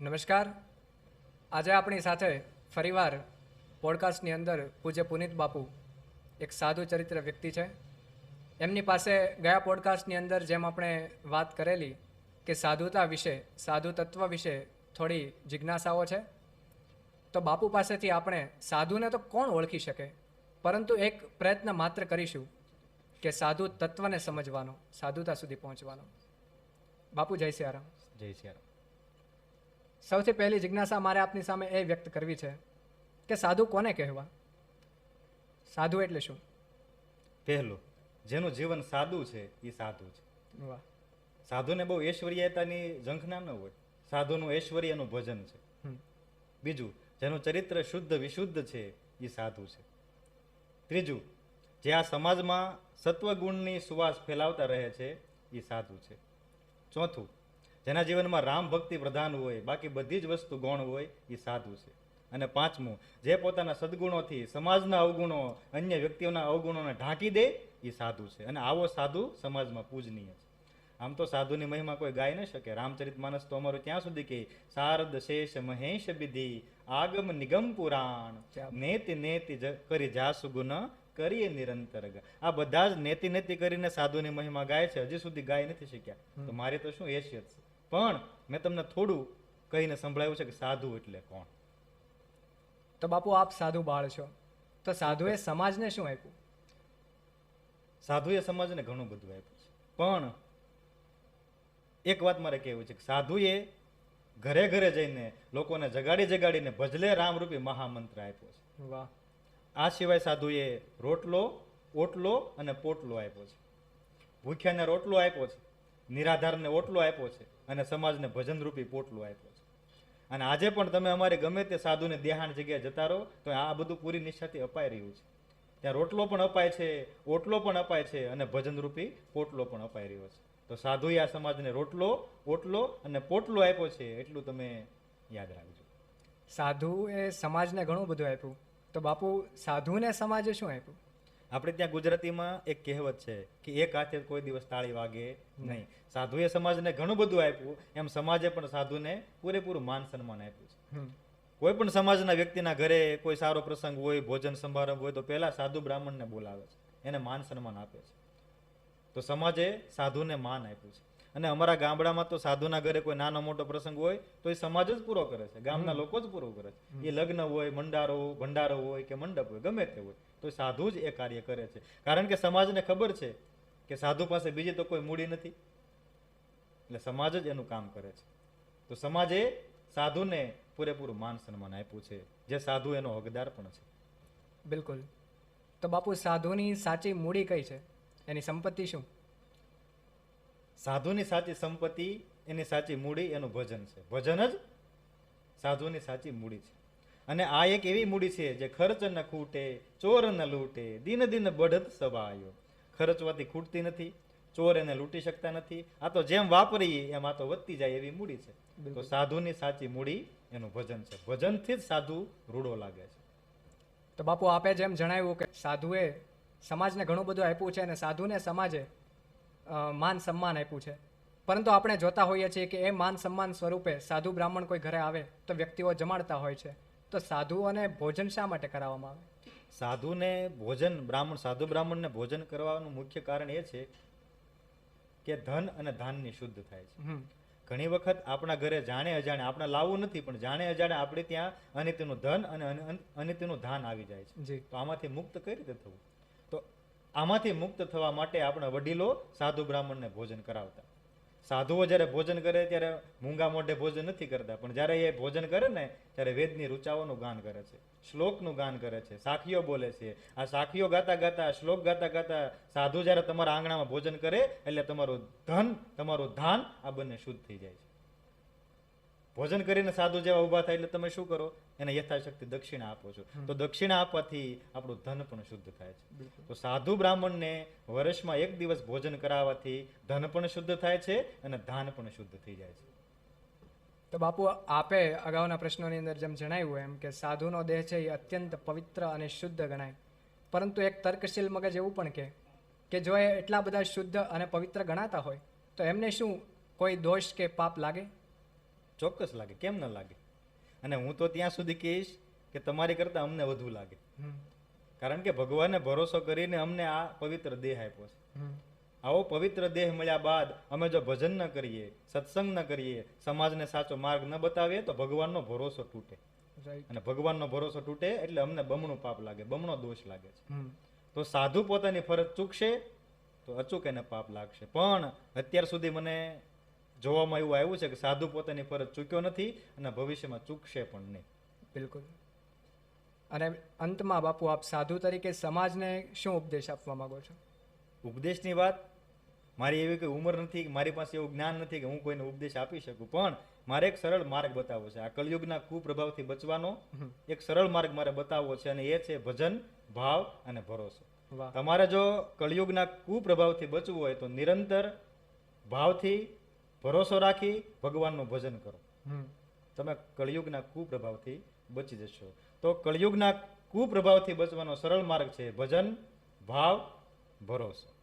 નમસ્કાર. આજે આપણી સાથે ફરીવાર પોડકાસ્ટની અંદર પૂજ્ય પુનિત બાપુ, એક સાધુ ચરિત્ર વ્યક્તિ છે. એમની પાસે ગયા પોડકાસ્ટની અંદર જેમ આપણે વાત કરેલી કે સાધુતા વિશે સાધુ તત્વ વિશે થોડી જિજ્ઞાસાઓ છે. તો બાપુ પાસેથી આપણે સાધુને તો કોણ ઓળખી શકે? પરંતુ એક પ્રયત્ન માત્ર કરીશું કે સાધુ તત્વને સમજવાનો, સાધુતા સુધી પહોંચવાનો. બાપુ, જય સિયારામ. જય સિયારામ. સૌથી પહેલી જિજ્ઞાસા મારે આપની સામે એ વ્યક્ત કરવી છે કે સાધુ કોને કહેવા? સાધુ એટલે શું? પહેલું જેનું જીવન સાદું છે એ સાધુ છે. વાહ. સાધુને બહુ ઐશ્વર્યતાની ઝંખના ન હોય. સાધુનું ઐશ્વર્યનું ભજન છે. બીજું જેનું ચરિત્ર શુદ્ધ વિશુદ્ધ છે એ સાધુ છે. ત્રીજું જે આ સમાજમાં સત્વગુણની સુવાસ ફેલાવતા રહે છે એ સાધુ છે. ચોથું જેના જીવનમાં રામ ભક્તિ પ્રધાન હોય બાકી બધી જ વસ્તુ ગૌણ હોય એ સાધુ છે. અને પાંચમું જે પોતાના સદગુણોથી સમાજના અવગુણો અન્ય વ્યક્તિઓના અવગુણોને ઢાંકી દે એ સાધુ છે. અને આવો સાધુ સમાજમાં પૂજનીય છે. આમ તો સાધુની મહિમા કોઈ ગાઈ ન શકે. રામચરિત માનસ તો અમારું ત્યાં સુધી કે શારદ શેષ મહેશ વિધિ આગમ નિગમ પુરાણ? નેતિ નેતિ કરી જાસુ ગુણ કરીએ નિરંતર આ બધા જ નેતિ નેતિ કરીને સાધુની મહિમા ગાય છે. હજી સુધી ગાય નથી શીખ્યા તો મારી તો શું હેસિયત છે? પણ મેં તમને થોડું કહીને સંભળાવ્યું છે કે સાધુ એટલે કોણ? તો બાપુ આપ સાધુ બાળ છો. તો સાધુએ સમાજને શું આપ્યું? સાધુએ સમાજને ઘણું બધું આપ્યું છે. પણ એક વાત મારે કહેવું છે કે સાધુએ ઘરે ઘરે જઈને લોકોને જગાડી જગાડીને ભજલે રામરૂપી મહામંત્ર આપ્યો છે. વાહ. આ સિવાય સાધુએ રોટલો ઓટલો અને પોટલો આપ્યો છે. ભૂખ્યાને રોટલો આપ્યો છે. નિરાધારને ઓટલો આપ્યો છે અને સમાજને ભજનરૂપી પોટલો આપ્યો છે. અને આજે પણ તમે અમારે ગમે તે સાધુને દેહાણ જગ્યાએ જતા રહો, તો આ બધું પૂરી નિષ્ઠાથી અપાઈ રહ્યું છે. ત્યાં રોટલો પણ અપાય છે, ઓટલો પણ અપાય છે અને ભજનરૂપી પોટલો પણ અપાઈ રહ્યો છે. તો સાધુએ આ સમાજને રોટલો, ઓટલો અને પોટલો આપ્યો છે એટલું તમે યાદ રાખજો. સાધુએ સમાજને ઘણું બધું આપ્યું. તો બાપુ, સાધુને સમાજે શું આપ્યું? આપણે ત્યાં ગુજરાતીમાં એક કહેવત છે કે એક હાથે કોઈ દિવસ તાળી વાગે નહીં. સાધુએ સમાજને ઘણું બધું આપ્યું એમ સમાજે પણ સાધુને પૂરેપૂરું માન સન્માન આપ્યું છે. કોઈ પણ સમાજના વ્યક્તિના ઘરે કોઈ સારો પ્રસંગ હોય ભોજન સમારંભ હોય તો પહેલા સાધુ બ્રાહ્મણને બોલાવે છે. એને માન સન્માન આપે છે. તો સમાજે સાધુને માન આપ્યું છે. અને અમારા ગામડામાં તો સાધુના ઘરે કોઈ નાનો મોટો પ્રસંગ હોય તો એ સમાજ જ પૂરો કરે છે. ગામના લોકો જ પૂરો કરે છે. એ લગ્ન હોય મંડારો ભંડારો હોય કે મંડપ હોય ગમે તે હોય તો સાધુ જ એ કાર્ય કરે છે. કારણ કે સમાજને ખબર છે કે સાધુ પાસે બીજી તો કોઈ મૂડી નથી. એટલે સમાજ જ એનું કામ કરે છે. તો સમાજે સાધુને પૂરેપૂરું માન સન્માન આપ્યું છે. જે સાધુ એનો હકદાર પણ છે. બિલકુલ. તો બાપુ સાધુની સાચી મૂડી કઈ છે? એની સંપત્તિ શું? સાધુની સાચી સંપત્તિ એની સાચી મૂડી એનું ભજન છે. ભજન જ સાધુની સાચી મૂડી છે. અને આ એક એવી મૂડી છે જે ખર્ચ ન ખૂટે ચોર ન લૂંટે દિન દિન બઢત સભાયો ખર્ચવાથી ખૂટતી નથી ચોર એને લૂંટી શકતા નથી. આ તો જેમ વાપરીએ એમ આ તો વધતી જાય એવી મૂડી છે. તો સાધુની સાચી મૂડી એનું ભજન છે. ભજનથી જ સાધુ રૂડો લાગે છે. તો બાપુ આપે જેમ જણાવ્યું કે સાધુએ સમાજને ઘણું બધું આપ્યું છે અને સાધુને સમાજે માન સન્માન આપ્યું છે. પરંતુ આપણે જોતા હોઈએ છીએ કે એ માન સન્માન સ્વરૂપે સાધુ બ્રાહ્મણ કોઈ ઘરે આવે તો વ્યક્તિઓ જમાડતા હોય છે. તો સાધુઓને ભોજન શા માટે કરાવવામાં આવે? સાધુને ભોજન બ્રાહ્મણ સાધુ બ્રાહ્મણને ભોજન કરવાનું મુખ્ય કારણ એ છે કે ધન અને ધાનની શુદ્ધ થાય છે. ઘણી વખત આપણા ઘરે જાણે અજાણે આપણે લાવવું નથી પણ જાણે અજાણે આપણે ત્યાં અનિત્યનું ધન અને અન- અન- અનિત્યનું ધાન આવી જાય છે. તો આમાંથી મુક્ત કઈ રીતે થવું? આમાંથી મુક્ત થવા માટે આપણા વડીલો સાધુ બ્રાહ્મણને ભોજન કરાવતા. સાધુઓ જ્યારે ભોજન કરે ત્યારે મૂંગા મોઢે ભોજન નથી કરતા, પણ જ્યારે એ ભોજન કરે ને, ત્યારે વેદની રૂચાઓનું ગાન કરે છે, શ્લોકનું ગાન કરે છે, સાખીઓ બોલે છે. આ સાખીઓ ગાતા ગાતા, શ્લોક ગાતા ગાતા સાધુ જ્યારે તમારા આંગણામાં ભોજન કરે, એટલે તમારું ધન, તમારું ધાન આ બંને શુદ્ધ થઈ જાય છે. ભોજન કરીને સાધુ જેવા ઊભા થાય એટલે તમે શું કરો? એને યથાશક્તિ દક્ષિણા આપો છો. તો દક્ષિણા આપવાથી આપણું ધન પણ શુદ્ધ થાય છે. તો સાધુ બ્રાહ્મણને વર્ષમાં એક દિવસ ભોજન કરાવવાથી ધન પણ શુદ્ધ થાય છે અને ધાન પણ શુદ્ધ થઈ જાય છે. તો બાપુ આપે અગાઉના પ્રશ્નોની અંદર જેમ જણાવ્યું એમ કે સાધુનો દેહ છે એ અત્યંત પવિત્ર અને શુદ્ધ ગણાય. પરંતુ એક તર્કશીલ મગજ એવું પણ કહે કે જો એ એટલા બધા શુદ્ધ અને પવિત્ર ગણાતા હોય તો એમને શું કોઈ દોષ કે પાપ લાગે? ચોક્કસ લાગે કેમ ન લાગે? અને હું તો ત્યાં સુધી કહીશ કે તમારી કરતાં અમને વધુ લાગે. કારણ કે ભગવાને ભરોસો કરીને અમને આ પવિત્ર દેહ આપ્યો છે. આવો પવિત્ર દેહ મળ્યા બાદ અમે જો ભજન ન કરીએ સત્સંગ ન કરીએ સમાજને સાચો માર્ગ ન બતાવીએ તો ભગવાનનો ભરોસો તૂટે. અને ભગવાનનો ભરોસો તૂટે એટલે અમને બમણું પાપ લાગે બમણો દોષ લાગે છે. તો સાધુ પોતાની ફરજ ચૂકશે તો અચૂક એને પાપ લાગશે. પણ અત્યાર સુધી મને જોવામાં એવું આવ્યું છે કે સાધુ પોતાની ફરજ ચૂક્યો નથી અને ભવિષ્યમાં ચૂકશે પણ નહીં. બિલકુલ. અને અંતમાં બાપુ આપ સાધુ તરીકે સમાજને શું ઉપદેશ આપવા માંગો છો? ઉપદેશની વાત મારી એવી કોઈ ઉંમર નથી કે મારી પાસે એવું જ્ઞાન નથી કે હું કોઈને ઉપદેશ આપી શકું પણ મારે એક સરળ માર્ગ બતાવવો છે. આ કલયુગના કુપ્રભાવથી બચવાનો એક સરળ માર્ગ મારે બતાવવો છે અને એ છે ભજન ભાવ અને ભરોસો. તમારે જો કલયુગના કુપ્રભાવથી બચવું હોય તો નિરંતર ભાવથી ભરોસો રાખી ભગવાનનું ભજન કરો. તમે કળિયુગના કુપ્રભાવથી બચી જશો. તો કળિયુગના કુપ્રભાવથી બચવાનો સરળ માર્ગ છે ભજન ભાવ ભરોસો.